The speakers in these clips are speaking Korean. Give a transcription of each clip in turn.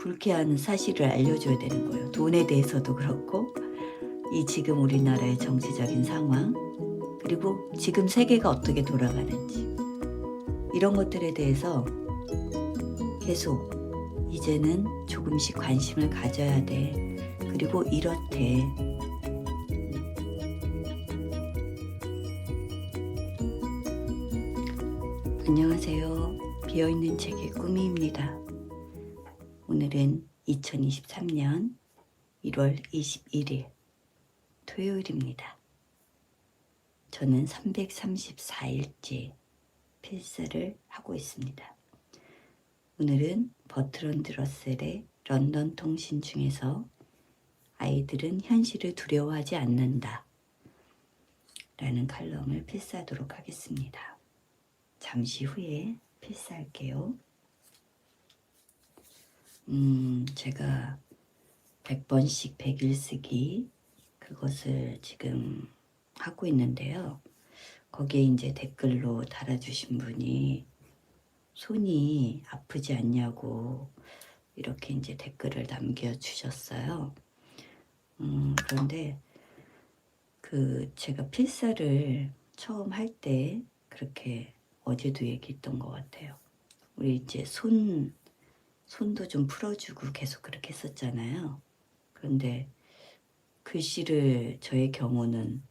불쾌한 사실을 알려줘야 되는 거예요. 돈에 대해서도 그렇고 이 지금 우리나라의 정치적인 상황 그리고 지금 세계가 어떻게 돌아가는지 이런 것들에 대해서 계속 이제는 조금씩 관심을 가져야 돼. 그리고 이렇대. 안녕하세요. 비어있는 책의 꾸미입니다. 오늘은 2023년 1월 21일 토요일입니다. 저는 334일째 필사를 하고 있습니다. 오늘은 버트런드 러셀의 런던 통신 중에서 아이들은 현실을 두려워하지 않는다 라는 칼럼을 필사하도록 하겠습니다. 잠시 후에 필사할게요. 음, 제가 100번씩 100일 쓰기 그것을 지금 하고 있는데요. 거기에 이제 댓글로 달아주신 분이 손이 아프지 않냐고 이렇게 이제 댓글을 남겨주셨어요. 음, 그런데 그 제가 필사를 처음 할 때 그렇게 어제도 얘기했던 것 같아요. 우리 이제 손 손도 좀 풀어주고 계속 그렇게 했었잖아요. 그런데 글씨를 저의 경우는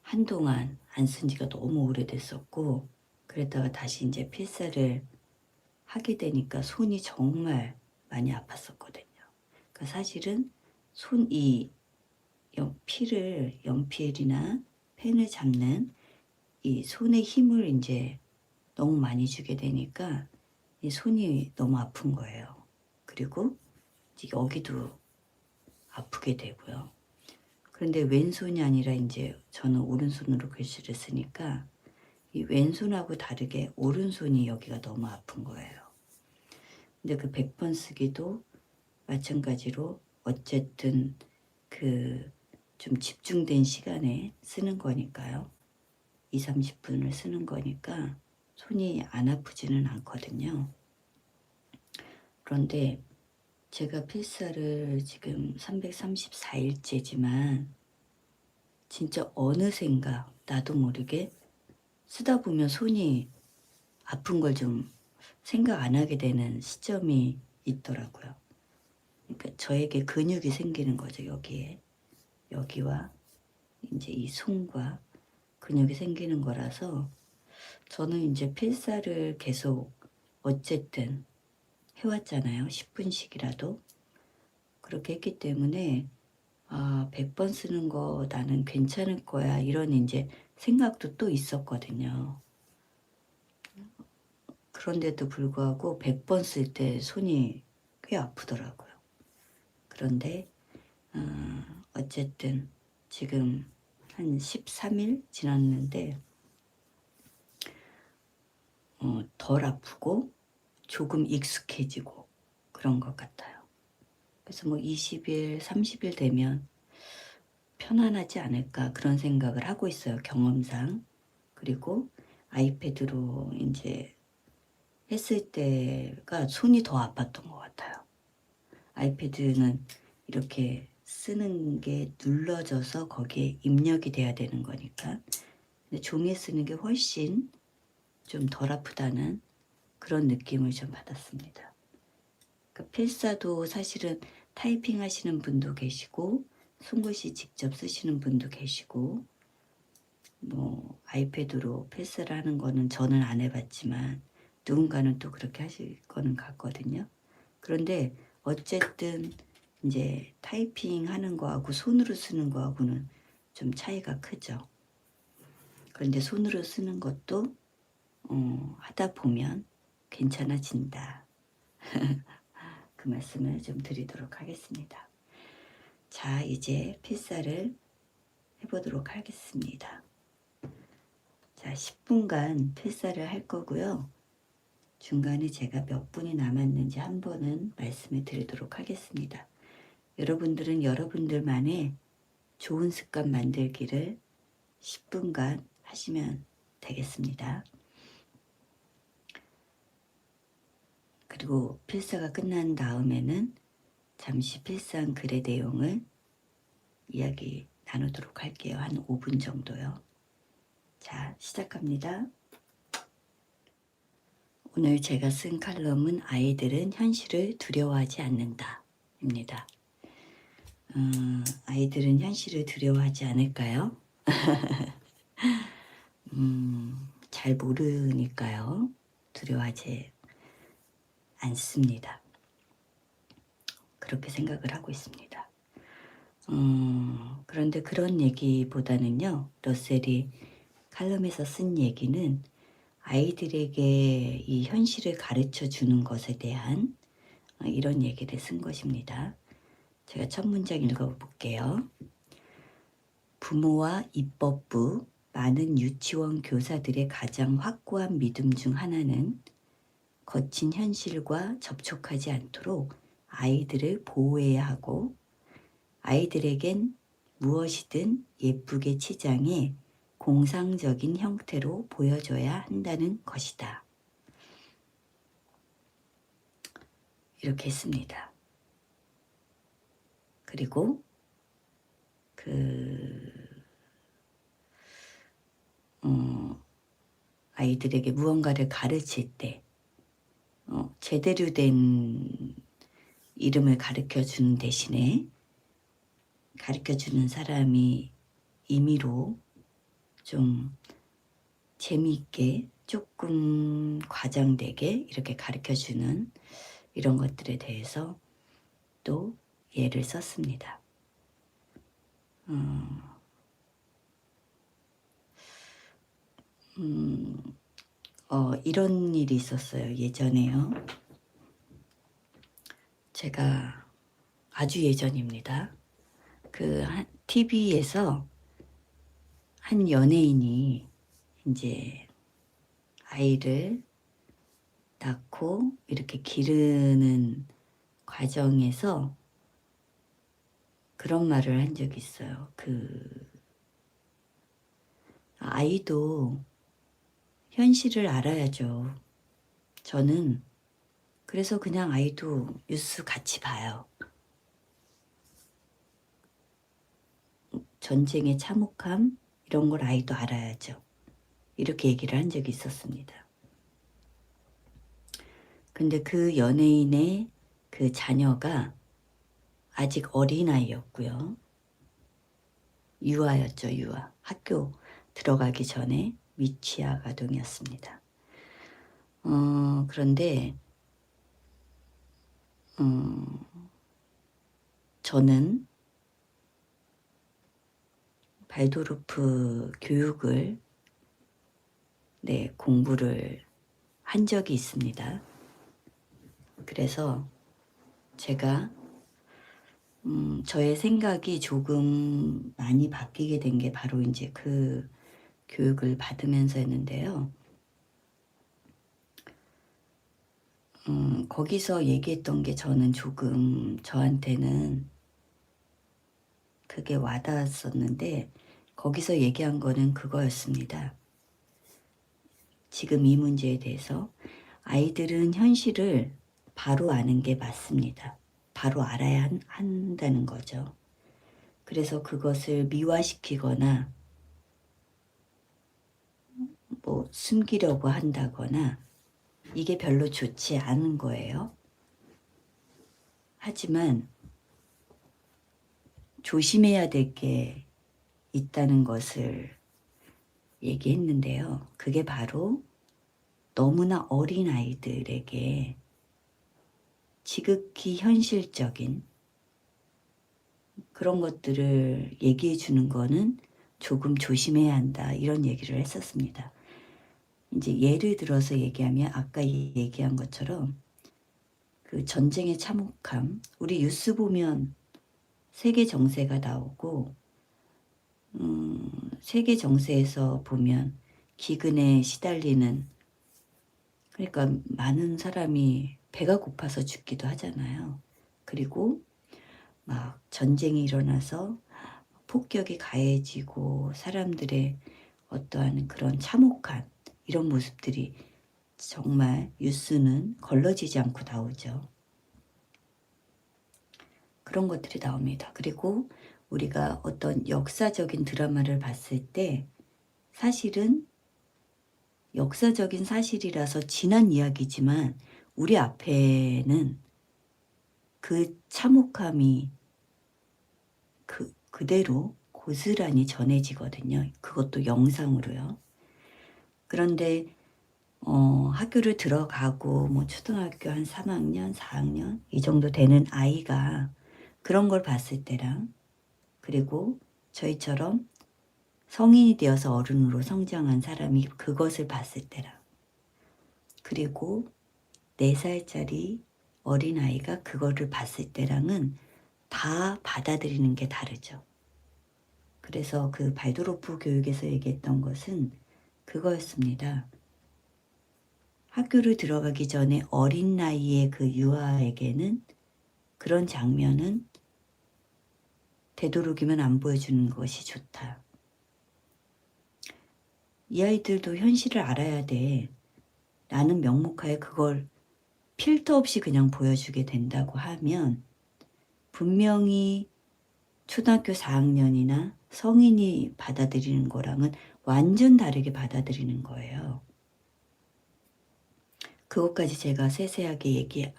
한동안 안 쓴 지가 너무 오래됐었고 그랬다가 다시 이제 필사를 하게 되니까 손이 정말 많이 아팠었거든요. 그러니까 사실은 손이 피를 연필이나 펜을 잡는 이 손의 힘을 이제 너무 많이 주게 되니까 이 손이 너무 아픈 거예요. 그리고 여기도 아프게 되고요. 그런데 왼손이 아니라 이제 저는 오른손으로 글씨를 쓰니까 이 왼손하고 다르게 오른손이 여기가 너무 아픈 거예요. 근데 그 100번 쓰기도 마찬가지로 어쨌든 그 좀 집중된 시간에 쓰는 거니까요. 2, 30분을 쓰는 거니까 손이 안 아프지는 않거든요. 그런데 제가 필사를 지금 334일째지만 진짜 어느샌가 나도 모르게 쓰다 보면 손이 아픈 걸 좀 생각 안 하게 되는 시점이 있더라고요. 그러니까 저에게 근육이 생기는 거죠, 여기에. 여기와 이제 이 손과 근육이 생기는 거라서 저는 이제 필사를 계속 어쨌든 해왔잖아요. 10분씩이라도. 그렇게 했기 때문에 아, 100번 쓰는 거 나는 괜찮을 거야. 이런 이제 생각도 또 있었거든요. 그런데도 불구하고 100번 쓸 때 손이 꽤 아프더라고요. 그런데 어, 어쨌든 지금 한 13일 지났는데 어, 덜 아프고 조금 익숙해지고 그런 것 같아요. 그래서 뭐 20일, 30일 되면 편안하지 않을까 그런 생각을 하고 있어요. 경험상. 그리고 아이패드로 이제 했을 때가 손이 더 아팠던 것 같아요. 아이패드는 이렇게 쓰는 게 눌러져서 거기에 입력이 돼야 되는 거니까. 근데 종이에 쓰는 게 훨씬 좀 덜 아프다는 그런 느낌을 좀 받았습니다. 그러니까 필사도 사실은 타이핑 하시는 분도 계시고, 손글씨 직접 쓰시는 분도 계시고, 뭐, 아이패드로 필사를 하는 거는 저는 안 해봤지만, 누군가는 또 그렇게 하실 거는 같거든요. 그런데 어쨌든 이제 타이핑 하는 거하고 손으로 쓰는 거하고는 좀 차이가 크죠. 그런데 손으로 쓰는 것도 어, 하다 보면 괜찮아진다. 그 말씀을 좀 드리도록 하겠습니다. 자, 이제 필사를 해보도록 하겠습니다. 자, 10분간 필사를 할 거고요. 중간에 제가 몇 분이 남았는지 한 번은 말씀을 드리도록 하겠습니다. 여러분들은 여러분들만의 좋은 습관 만들기를 10분간 하시면 되겠습니다. 그리고 필사가 끝난 다음에는 잠시 필사한 글의 내용을 이야기 나누도록 할게요. 한 5분 정도요. 자, 시작합니다. 오늘 제가 쓴 칼럼은 아이들은 현실을 두려워하지 않는다. 입니다. 음, 아이들은 현실을 두려워하지 않을까요? 음, 잘 모르니까요. 두려워하지 않습니다. 그렇게 생각을 하고 있습니다. 음, 그런데 그런 얘기보다는요, 러셀이 칼럼에서 쓴 얘기는 아이들에게 이 현실을 가르쳐 주는 것에 대한 어, 이런 얘기를 쓴 것입니다. 제가 첫 문장 읽어볼게요. 부모와 입법부, 많은 유치원 교사들의 가장 확고한 믿음 중 하나는 거친 현실과 접촉하지 않도록 아이들을 보호해야 하고 아이들에겐 무엇이든 예쁘게 치장해 공상적인 형태로 보여줘야 한다는 것이다. 이렇게 했습니다. 그리고 그 어, 아이들에게 무언가를 가르칠 때 어, 제대로 된 이름을 가르쳐 주는 대신에 가르쳐 주는 사람이 임의로 좀 재미있게 조금 과장되게 이렇게 가르쳐 주는 이런 것들에 대해서 또 예를 썼습니다. 음, 음, 어, 이런 일이 있었어요. 예전에요. 제가 아주 예전입니다. 그 한, TV에서 한 연예인이 이제 아이를 낳고 이렇게 기르는 과정에서 그런 말을 한 적이 있어요. 그 아이도 현실을 알아야죠. 저는 그래서 그냥 아이도 뉴스 같이 봐요. 전쟁의 참혹함 이런 걸 아이도 알아야죠. 이렇게 얘기를 한 적이 있었습니다. 근데 그 연예인의 그 자녀가 아직 어린아이였고요. 유아였죠, 유아. 학교 들어가기 전에 미취학 아동이었습니다. 어, 그런데, 음, 저는 발도르프 교육을 네, 공부를 한 적이 있습니다. 그래서 제가 음, 저의 생각이 조금 많이 바뀌게 된 게 바로 이제 그 교육을 받으면서였는데요. 음, 거기서 얘기했던 게 저는 조금 저한테는 그게 와닿았었는데 거기서 얘기한 거는 그거였습니다. 지금 이 문제에 대해서 아이들은 현실을 바로 아는 게 맞습니다. 바로 알아야 한, 한다는 거죠. 그래서 그것을 미화시키거나 뭐 숨기려고 한다거나 이게 별로 좋지 않은 거예요. 하지만 조심해야 될 게 있다는 것을 얘기했는데요. 그게 바로 너무나 어린 아이들에게 지극히 현실적인 그런 것들을 얘기해 주는 거는 조금 조심해야 한다. 이런 얘기를 했었습니다. 이제 예를 들어서 얘기하면 아까 얘기한 것처럼 그 전쟁의 참혹함, 우리 뉴스 보면 세계 정세가 나오고, 음, 세계 정세에서 보면 기근에 시달리는, 그러니까 많은 사람이 배가 고파서 죽기도 하잖아요. 그리고 막 전쟁이 일어나서 폭격이 가해지고 사람들의 어떠한 그런 참혹한 이런 모습들이 정말 뉴스는 걸러지지 않고 나오죠. 그런 것들이 나옵니다. 그리고 우리가 어떤 역사적인 드라마를 봤을 때 사실은 역사적인 사실이라서 지난 이야기지만 우리 앞에는 그 참혹함이 그 그대로 고스란히 전해지거든요. 그것도 영상으로요. 그런데 어, 학교를 들어가고 뭐 초등학교 한 3학년, 4학년 이 정도 되는 아이가 그런 걸 봤을 때랑 그리고 저희처럼 성인이 되어서 어른으로 성장한 사람이 그것을 봤을 때랑 그리고 4살짜리 어린아이가 그거를 봤을 때랑은 다 받아들이는 게 다르죠. 그래서 그 발도로프 교육에서 얘기했던 것은 그거였습니다. 학교를 들어가기 전에 어린 나이의 그 유아에게는 그런 장면은 되도록이면 안 보여주는 것이 좋다. 이 아이들도 현실을 알아야 돼. 라는 명목하에 그걸 필터 없이 그냥 보여주게 된다고 하면 분명히 초등학교 4학년이나 성인이 받아들이는 거랑은 완전 다르게 받아들이는 거예요. 그것까지 제가 세세하게 얘기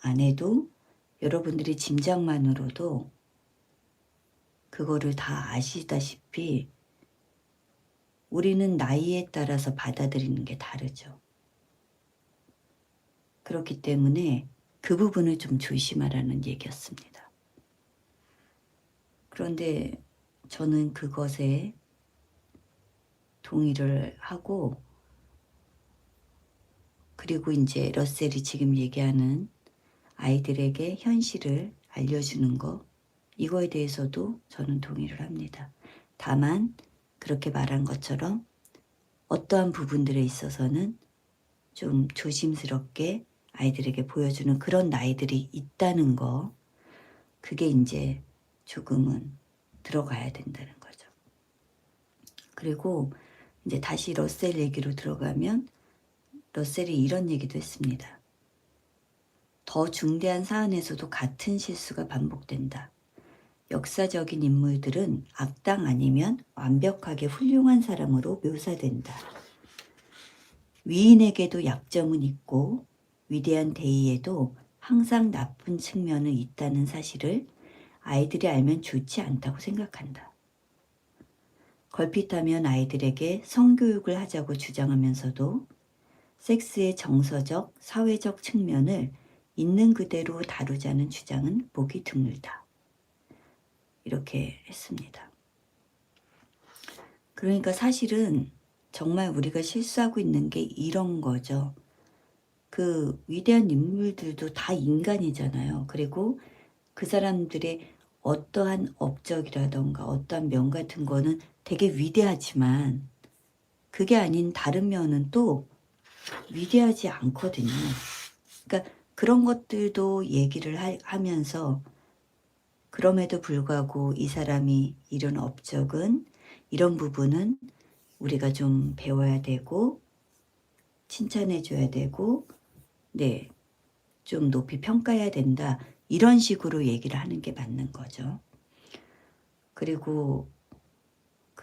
안 해도 여러분들이 짐작만으로도 그거를 다 아시다시피 우리는 나이에 따라서 받아들이는 게 다르죠. 그렇기 때문에 그 부분을 좀 조심하라는 얘기였습니다. 그런데 저는 그것에 동의를 하고 그리고 이제 러셀이 지금 얘기하는 아이들에게 현실을 알려주는 거 이거에 대해서도 저는 동의를 합니다. 다만 그렇게 말한 것처럼 어떠한 부분들에 있어서는 좀 조심스럽게 아이들에게 보여주는 그런 나이들이 있다는 거 그게 이제 조금은 들어가야 된다는 거죠. 그리고 이제 다시 러셀 얘기로 들어가면 러셀이 이런 얘기도 했습니다. 더 중대한 사안에서도 같은 실수가 반복된다. 역사적인 인물들은 악당 아니면 완벽하게 훌륭한 사람으로 묘사된다. 위인에게도 약점은 있고 위대한 대의에도 항상 나쁜 측면은 있다는 사실을 아이들이 알면 좋지 않다고 생각한다. 걸핏하면 아이들에게 성교육을 하자고 주장하면서도 섹스의 정서적, 사회적 측면을 있는 그대로 다루자는 주장은 보기 드물다. 이렇게 했습니다. 그러니까 사실은 정말 우리가 실수하고 있는 게 이런 거죠. 그 위대한 인물들도 다 인간이잖아요. 그리고 그 사람들의 어떠한 업적이라던가 어떠한 면 같은 거는 되게 위대하지만 그게 아닌 다른 면은 또 위대하지 않거든요. 그러니까 그런 것들도 얘기를 하, 하면서 그럼에도 불구하고 이 사람이 이런 업적은 이런 부분은 우리가 좀 배워야 되고 칭찬해 줘야 되고 네. 좀 높이 평가해야 된다. 이런 식으로 얘기를 하는 게 맞는 거죠. 그리고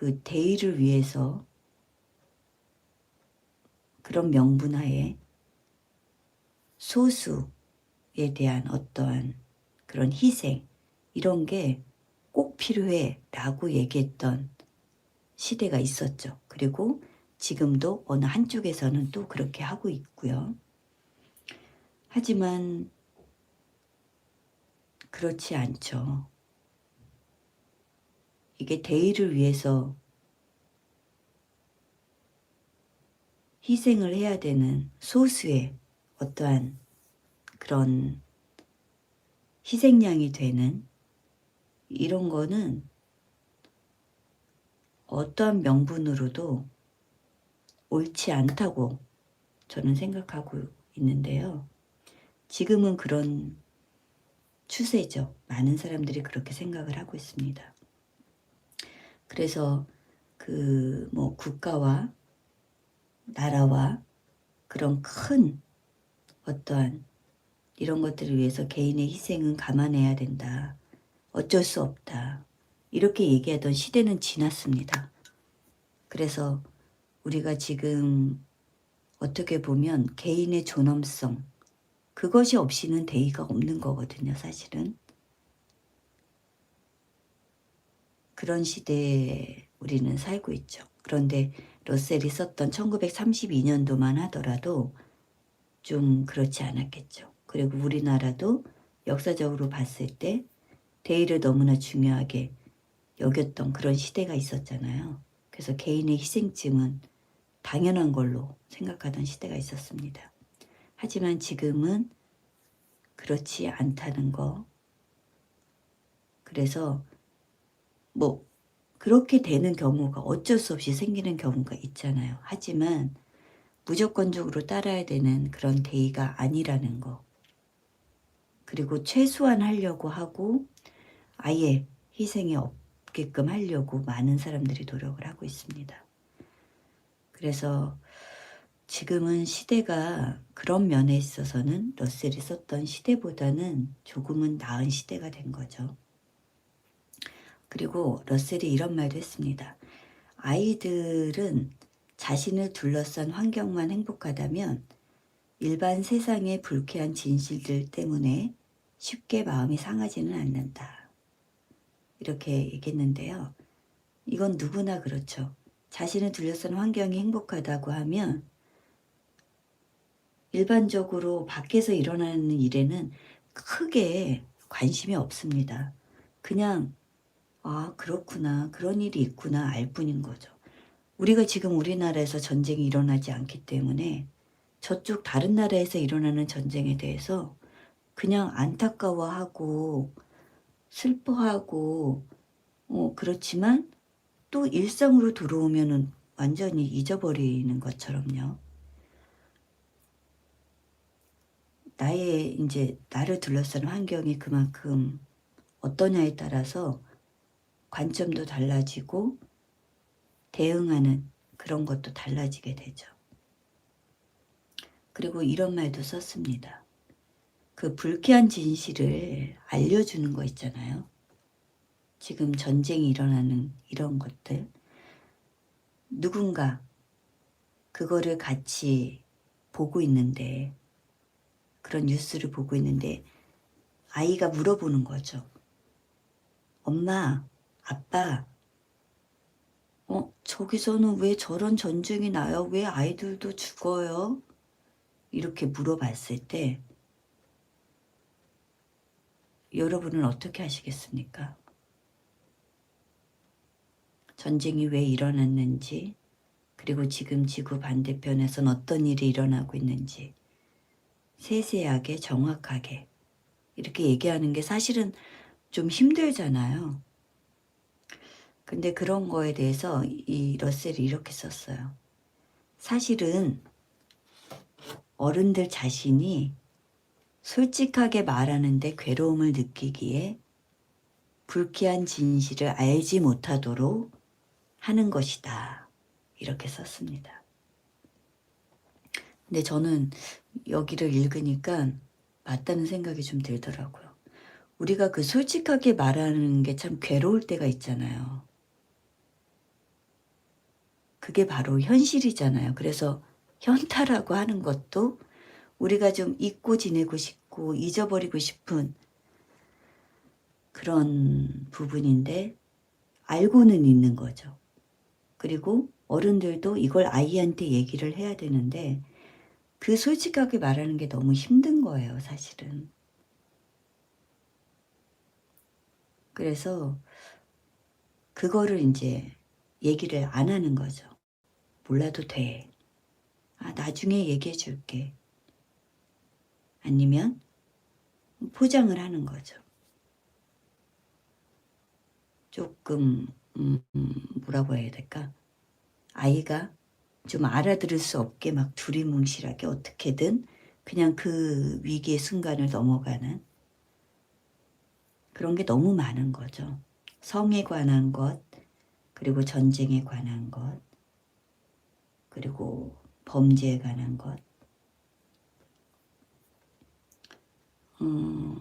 그 대의를 위해서 그런 명분하에 소수에 대한 어떠한 그런 희생 이런 게 꼭 필요해 라고 얘기했던 시대가 있었죠. 그리고 지금도 어느 한쪽에서는 또 그렇게 하고 있고요. 하지만 그렇지 않죠. 이게 대의를 위해서 희생을 해야 되는 소수의 어떠한 그런 희생양이 되는 이런 거는 어떠한 명분으로도 옳지 않다고 저는 생각하고 있는데요. 지금은 그런 추세죠. 많은 사람들이 그렇게 생각을 하고 있습니다. 그래서 그 뭐 국가와 나라와 그런 큰 어떠한 이런 것들을 위해서 개인의 희생은 감안해야 된다. 어쩔 수 없다. 이렇게 얘기하던 시대는 지났습니다. 그래서 우리가 지금 어떻게 보면 개인의 존엄성, 그것이 없이는 대의가 없는 거거든요, 사실은. 그런 시대에 우리는 살고 있죠. 그런데 러셀이 썼던 1932년도만 하더라도 좀 그렇지 않았겠죠. 그리고 우리나라도 역사적으로 봤을 때 대의를 너무나 중요하게 여겼던 그런 시대가 있었잖아요. 그래서 개인의 희생쯤은 당연한 걸로 생각하던 시대가 있었습니다. 하지만 지금은 그렇지 않다는 거. 그래서 뭐 그렇게 되는 경우가 어쩔 수 없이 생기는 경우가 있잖아요. 하지만 무조건적으로 따라야 되는 그런 대의가 아니라는 거. 그리고 최소한 하려고 하고 아예 희생이 없게끔 하려고 많은 사람들이 노력을 하고 있습니다. 그래서 지금은 시대가 그런 면에 있어서는 러셀이 썼던 시대보다는 조금은 나은 시대가 된 거죠. 그리고 러셀이 이런 말도 했습니다. 아이들은 자신을 둘러싼 환경만 행복하다면 일반 세상의 불쾌한 진실들 때문에 쉽게 마음이 상하지는 않는다. 이렇게 얘기했는데요. 이건 누구나 그렇죠. 자신을 둘러싼 환경이 행복하다고 하면 일반적으로 밖에서 일어나는 일에는 크게 관심이 없습니다. 그냥 아 그렇구나 그런 일이 있구나 알 뿐인 거죠. 우리가 지금 우리나라에서 전쟁이 일어나지 않기 때문에 저쪽 다른 나라에서 일어나는 전쟁에 대해서 그냥 안타까워하고 슬퍼하고 어, 그렇지만 또 일상으로 들어오면은 완전히 잊어버리는 것처럼요. 나의 이제 나를 둘러싸는 환경이 그만큼 어떠냐에 따라서 관점도 달라지고 대응하는 그런 것도 달라지게 되죠. 그리고 이런 말도 썼습니다. 그 불쾌한 진실을 알려주는 거 있잖아요. 지금 전쟁이 일어나는 이런 것들. 누군가 그거를 같이 보고 있는데, 그런 뉴스를 보고 있는데, 아이가 물어보는 거죠. 엄마, 아빠, 어, 저기서는 왜 저런 전쟁이 나요? 왜 아이들도 죽어요? 이렇게 물어봤을 때, 여러분은 어떻게 하시겠습니까? 전쟁이 왜 일어났는지, 그리고 지금 지구 반대편에선 어떤 일이 일어나고 있는지, 세세하게 정확하게 이렇게 얘기하는 게 사실은 좀 힘들잖아요. 근데 그런 거에 대해서 이 러셀이 이렇게 썼어요. 사실은 어른들 자신이 솔직하게 말하는데 괴로움을 느끼기에 불쾌한 진실을 알지 못하도록 하는 것이다. 이렇게 썼습니다. 근데 저는 여기를 읽으니까 맞다는 생각이 좀 들더라고요. 우리가 그 솔직하게 말하는 게 참 괴로울 때가 있잖아요. 그게 바로 현실이잖아요. 그래서 현타라고 하는 것도 우리가 좀 잊고 지내고 싶고 잊어버리고 싶은 그런 부분인데 알고는 있는 거죠. 그리고 어른들도 이걸 아이한테 얘기를 해야 되는데 그 솔직하게 말하는 게 너무 힘든 거예요, 사실은. 그래서 그거를 이제 얘기를 안 하는 거죠. 몰라도 돼. 아, 나중에 얘기해 줄게. 아니면 포장을 하는 거죠. 조금 음, 음, 뭐라고 해야 될까? 아이가 좀 알아들을 수 없게 막 두리뭉실하게 어떻게든 그냥 그 위기의 순간을 넘어가는 그런 게 너무 많은 거죠. 성에 관한 것, 그리고 전쟁에 관한 것, 그리고 범죄에 관한 것, 음,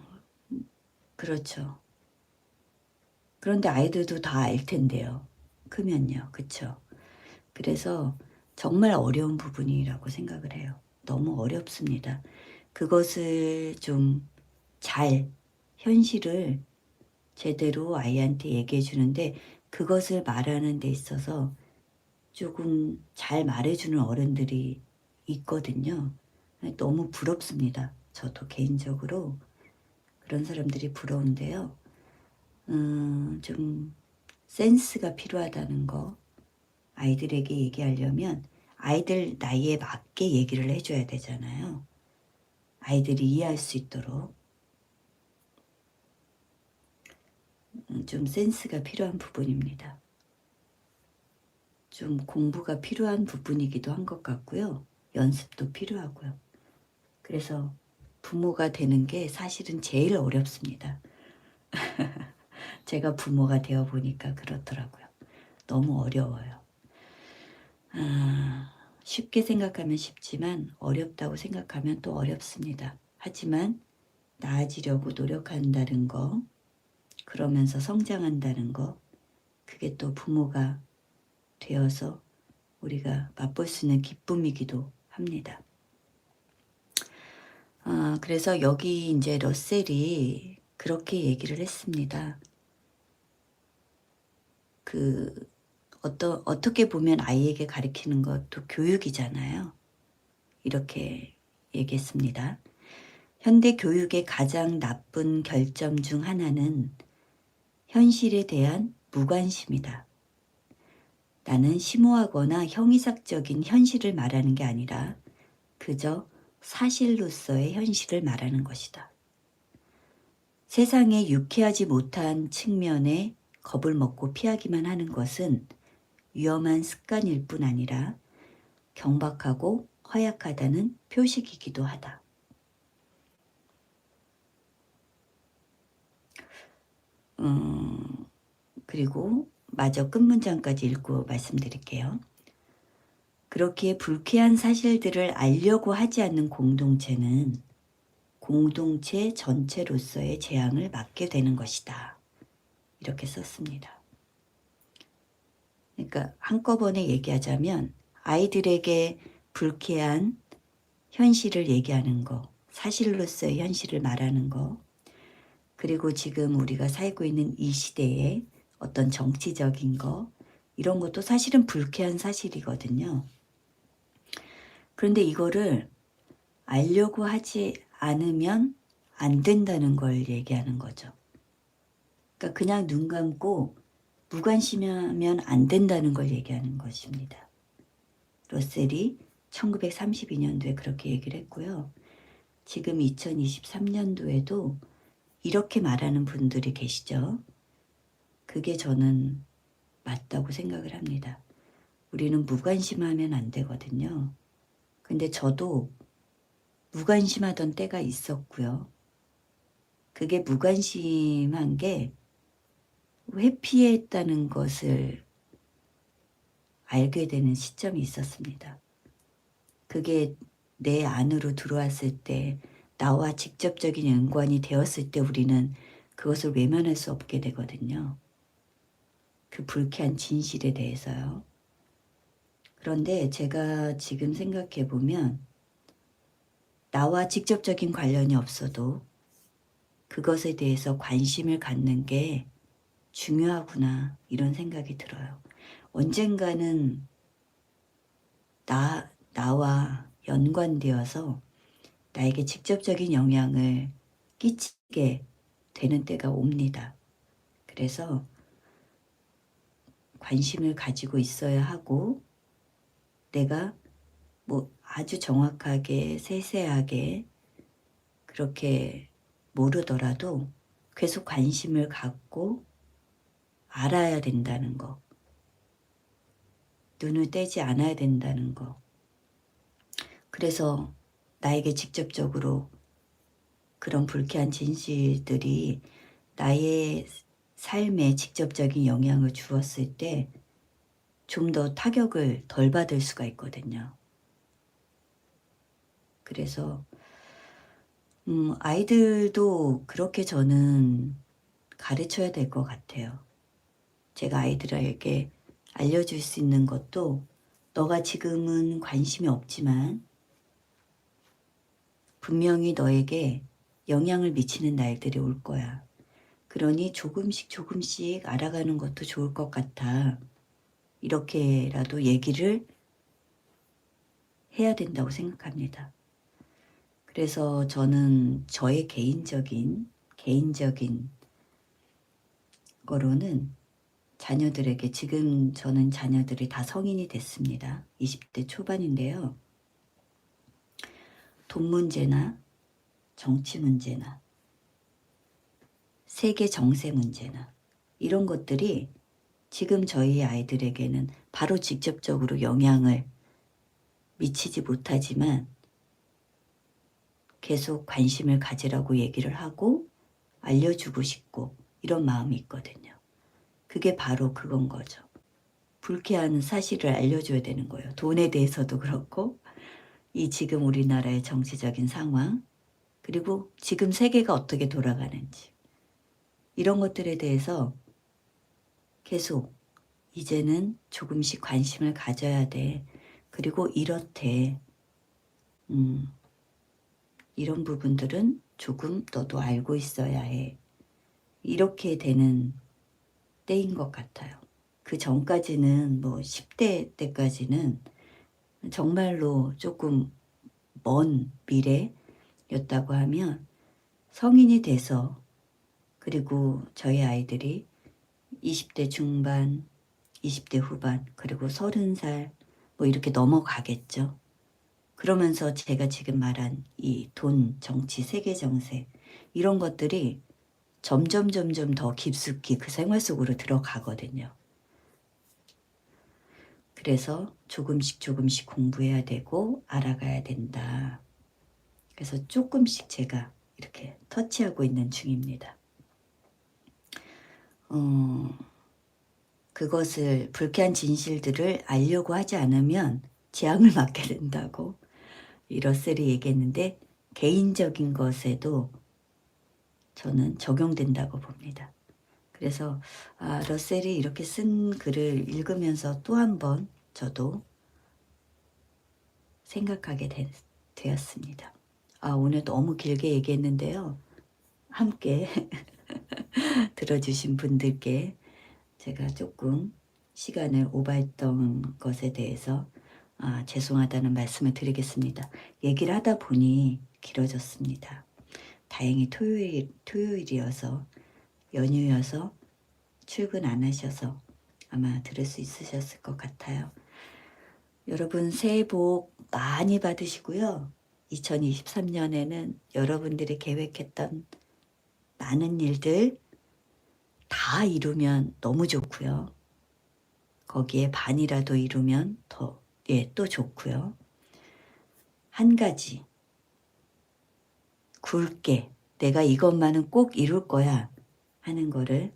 그렇죠. 그런데 아이들도 다 알 텐데요. 크면요, 그쵸? 그래서 정말 어려운 부분이라고 생각을 해요. 너무 어렵습니다. 그것을 좀 잘 현실을 제대로 아이한테 얘기해 주는데 그것을 말하는 데 있어서 조금 잘 말해주는 어른들이 있거든요. 너무 부럽습니다. 저도 개인적으로 그런 사람들이 부러운데요. 음, 좀 센스가 필요하다는 거 아이들에게 얘기하려면 아이들 나이에 맞게 얘기를 해줘야 되잖아요. 아이들이 이해할 수 있도록 음, 좀 센스가 필요한 부분입니다. 좀 공부가 필요한 부분이기도 한 것 같고요. 연습도 필요하고요. 그래서 부모가 되는 게 사실은 제일 어렵습니다. 제가 부모가 되어 보니까 그렇더라고요. 너무 어려워요. 아, 쉽게 생각하면 쉽지만 어렵다고 생각하면 또 어렵습니다. 하지만 나아지려고 노력한다는 거, 그러면서 성장한다는 거, 그게 또 부모가 되어서 우리가 맛볼 수 있는 기쁨이기도 합니다. 아, 그래서 여기 이제 러셀이 그렇게 얘기를 했습니다. 그 어떠, 어떻게 보면 아이에게 가르치는 것도 교육이잖아요. 이렇게 얘기했습니다. 현대 교육의 가장 나쁜 결점 중 하나는 현실에 대한 무관심이다. 나는 심오하거나 형이삭적인 현실을 말하는 게 아니라 그저 사실로서의 현실을 말하는 것이다. 세상에 유쾌하지 못한 측면에 겁을 먹고 피하기만 하는 것은 위험한 습관일 뿐 아니라 경박하고 허약하다는 표식이기도 하다. 음, 그리고 마저 끝문장까지 읽고 말씀드릴게요. 그렇게 불쾌한 사실들을 알려고 하지 않는 공동체는 공동체 전체로서의 재앙을 맞게 되는 것이다. 이렇게 썼습니다. 그러니까 한꺼번에 얘기하자면 아이들에게 불쾌한 현실을 얘기하는 거, 사실로서의 현실을 말하는 거, 그리고 지금 우리가 살고 있는 이 시대에 어떤 정치적인 거, 이런 것도 사실은 불쾌한 사실이거든요. 그런데 이거를 알려고 하지 않으면 안 된다는 걸 얘기하는 거죠. 그러니까 그냥 눈 감고 무관심하면 안 된다는 걸 얘기하는 것입니다. 러셀이 1932년도에 그렇게 얘기를 했고요. 지금 2023년도에도 이렇게 말하는 분들이 계시죠. 그게 저는 맞다고 생각을 합니다. 우리는 무관심하면 안 되거든요. 근데 저도 무관심하던 때가 있었고요. 그게 무관심한 게 회피했다는 것을 알게 되는 시점이 있었습니다. 그게 내 안으로 들어왔을 때 나와 직접적인 연관이 되었을 때 우리는 그것을 외면할 수 없게 되거든요. 그 불쾌한 진실에 대해서요. 그런데 제가 지금 생각해 보면 나와 직접적인 관련이 없어도 그것에 대해서 관심을 갖는 게 중요하구나 이런 생각이 들어요. 언젠가는 나, 나와 연관되어서 나에게 직접적인 영향을 끼치게 되는 때가 옵니다. 그래서 관심을 가지고 있어야 하고 내가 뭐 아주 정확하게 세세하게 그렇게 모르더라도 계속 관심을 갖고 알아야 된다는 거. 눈을 떼지 않아야 된다는 거. 그래서 나에게 직접적으로 그런 불쾌한 진실들이 나의 삶에 직접적인 영향을 주었을 때 좀 더 타격을 덜 받을 수가 있거든요. 그래서 음, 아이들도 그렇게 저는 가르쳐야 될 것 같아요. 제가 아이들에게 알려줄 수 있는 것도 너가 지금은 관심이 없지만 분명히 너에게 영향을 미치는 날들이 올 거야. 그러니 조금씩 조금씩 알아가는 것도 좋을 것 같아. 이렇게라도 얘기를 해야 된다고 생각합니다. 그래서 저는 저의 개인적인, 개인적인 거로는 자녀들에게 지금 저는 자녀들이 다 성인이 됐습니다. 20대 초반인데요. 돈 문제나 정치 문제나 세계 정세 문제나 이런 것들이 지금 저희 아이들에게는 바로 직접적으로 영향을 미치지 못하지만 계속 관심을 가지라고 얘기를 하고 알려주고 싶고 이런 마음이 있거든요. 그게 바로 그건 거죠. 불쾌한 사실을 알려줘야 되는 거예요. 돈에 대해서도 그렇고 이 지금 우리나라의 정치적인 상황 그리고 지금 세계가 어떻게 돌아가는지 이런 것들에 대해서 계속 이제는 조금씩 관심을 가져야 돼. 그리고 이렇대. 음, 이런 부분들은 조금 너도 알고 있어야 해. 이렇게 되는 때인 것 같아요. 그 전까지는 뭐 10대 때까지는 정말로 조금 먼 미래였다고 하면 성인이 돼서 그리고 저희 아이들이 20대 중반, 20대 후반, 그리고 30살 뭐 이렇게 넘어가겠죠. 그러면서 제가 지금 말한 이 돈, 정치, 세계 정세 이런 것들이 점점 점점 더 깊숙이 그 생활 속으로 들어가거든요. 그래서 조금씩 조금씩 공부해야 되고 알아가야 된다. 그래서 조금씩 제가 이렇게 터치하고 있는 중입니다. 어, 그것을 불쾌한 진실들을 알려고 하지 않으면 재앙을 맞게 된다고 이 러셀이 얘기했는데 개인적인 것에도 저는 적용된다고 봅니다. 그래서 아, 러셀이 이렇게 쓴 글을 읽으면서 또 한 번 저도 생각하게 되, 되었습니다. 아, 오늘 너무 길게 얘기했는데요. 함께 들어주신 분들께 제가 조금 시간을 오버했던 것에 대해서 아, 죄송하다는 말씀을 드리겠습니다. 얘기를 하다 보니 길어졌습니다. 다행히 토요일, 토요일이어서 연휴여서 출근 안 하셔서 아마 들을 수 있으셨을 것 같아요. 여러분 새해 복 많이 받으시고요. 2023년에는 여러분들이 계획했던 많은 일들 다 이루면 너무 좋고요. 거기에 반이라도 이루면 더, 예, 또 좋고요. 한 가지, 굵게 내가 이것만은 꼭 이룰 거야 하는 거를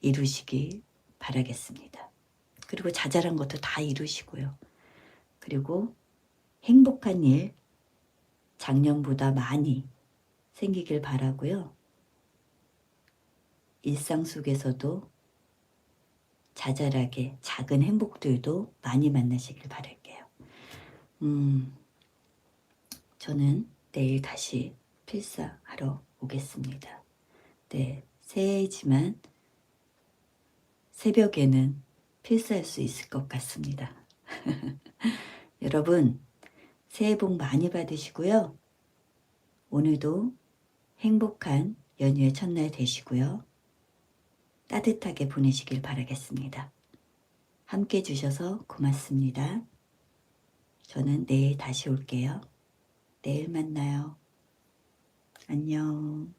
이루시기 바라겠습니다. 그리고 자잘한 것도 다 이루시고요. 그리고 행복한 일 작년보다 많이 생기길 바라고요. 일상 속에서도 자잘하게 작은 행복들도 많이 만나시길 바랄게요. 음, 저는 내일 다시 필사하러 오겠습니다. 네, 새해지만 새벽에는 필사할 수 있을 것 같습니다. 여러분, 새해 복 많이 받으시고요. 오늘도 행복한 연휴의 첫날 되시고요. 따뜻하게 보내시길 바라겠습니다. 함께 주셔서 고맙습니다. 저는 내일 다시 올게요. 내일 만나요. 안녕.